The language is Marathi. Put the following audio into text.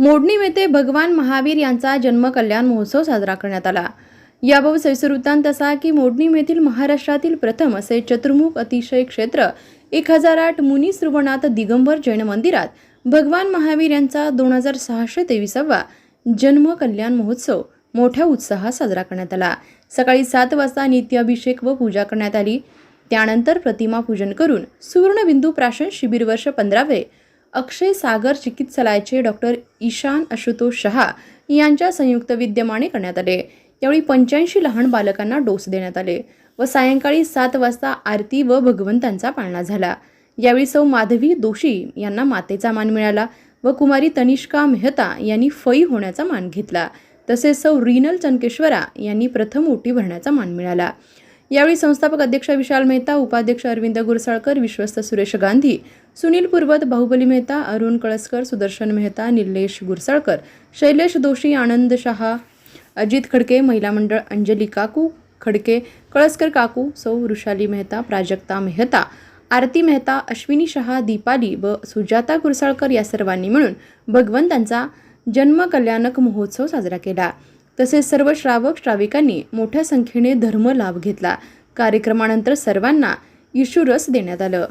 मोडणीम येथे भगवान महावीर यांचा जन्म कल्याण महोत्सव साजरा करण्यात आला. याबाबत सविस्तर वृत्तांत असा की मोडणीम येथील महाराष्ट्रातील प्रथम असे चतुर्मुख अतिशय क्षेत्र एक हजार आठ मुनी श्रवणात दिगंबर जैन मंदिरात भगवान महावीर यांचा दोन हजार सहाशे तेविसावा जन्म कल्याण महोत्सव मोठ्या उत्साहात साजरा करण्यात आला. सकाळी सात वाजता नित्याभिषेक व पूजा करण्यात आली. त्यानंतर प्रतिमा पूजन करून सुवर्णबिंदू प्राशन शिबिर वर्ष पंधरावे अक्षय सागर चिकित्सालयाचे डॉक्टर ईशान आशुतोष शहा यांच्या संयुक्त विद्यमाने करण्यात आले. यावेळी पंच्याऐंशी लहान बालकांना डोस देण्यात आले व सायंकाळी सात वाजता आरती व भगवंतांचा पाळणा झाला. यावेळी सौ माधवी दोषी यांना मातेचा मान मिळाला व कुमारी तनिष्का मेहता यांनी फई होण्याचा मान घेतला. तसेच सौ रिनल चनकेश्वरा यांनी प्रथम ओटी भरण्याचा मान मिळाला. यावेळी संस्थापक अध्यक्ष विशाल मेहता उपाध्यक्ष अरविंद गुरसाळकर विश्वस्त सुरेश गांधी सुनील पूर्वत बाहुबली मेहता अरुण कळसकर सुदर्शन मेहता निलेश गुरसाळकर शैलेश दोषी आनंद शहा अजित खडके महिला मंडळ अंजली काकू खडके कळसकर काकू सौ वृषाली मेहता प्राजक्ता मेहता आरती मेहता अश्विनी शहा दीपाली व सुजाता गुरसाळकर या सर्वांनी मिळून भगवंतांचा जन्म कल्याणक महोत्सव साजरा केला. तसेच सर्व श्रावक श्राविकांनी मोठ्या संख्येने धर्म लाभ घेतला. कार्यक्रमानंतर सर्वांना इशुरस देण्यात आलं.